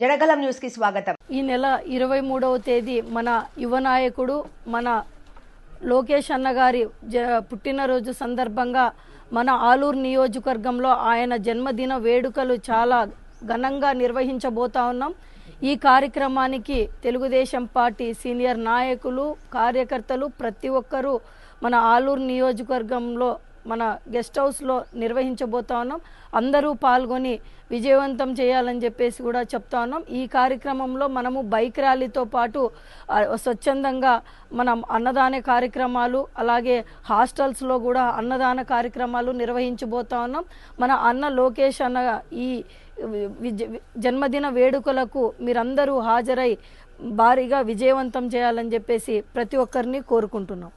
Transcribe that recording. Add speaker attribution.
Speaker 1: జడగలం న్యూస్కి స్వాగతం.
Speaker 2: ఈ నెల ఇరవై మూడవ తేదీ మన యువ నాయకుడు మన లోకేష్ అన్న గారి జ పుట్టినరోజు సందర్భంగా మన ఆలూరు నియోజకవర్గంలో ఆయన జన్మదిన వేడుకలు చాలా ఘనంగా నిర్వహించబోతా ఉన్నాం. ఈ కార్యక్రమానికి తెలుగుదేశం పార్టీ సీనియర్ నాయకులు కార్యకర్తలు ప్రతి ఒక్కరూ మన ఆలూరు నియోజకవర్గంలో మన గెస్ట్ హౌస్లో నిర్వహించబోతా ఉన్నాం. అందరూ పాల్గొని విజయవంతం చేయాలని చెప్పేసి కూడా చెప్తా ఉన్నాం. ఈ కార్యక్రమంలో మనము బైక్ ర్యాలీతో పాటు స్వచ్ఛందంగా మనం అన్నదాన కార్యక్రమాలు అలాగే హాస్టల్స్లో కూడా అన్నదాన కార్యక్రమాలు నిర్వహించబోతా ఉన్నాం. మన అన్న లోకేష్ అన్న ఈ విజ- జన్మదిన వేడుకలకు మీరందరూ హాజరై భారీగా విజయవంతం చేయాలని చెప్పేసి ప్రతి ఒక్కరిని కోరుకుంటున్నాం.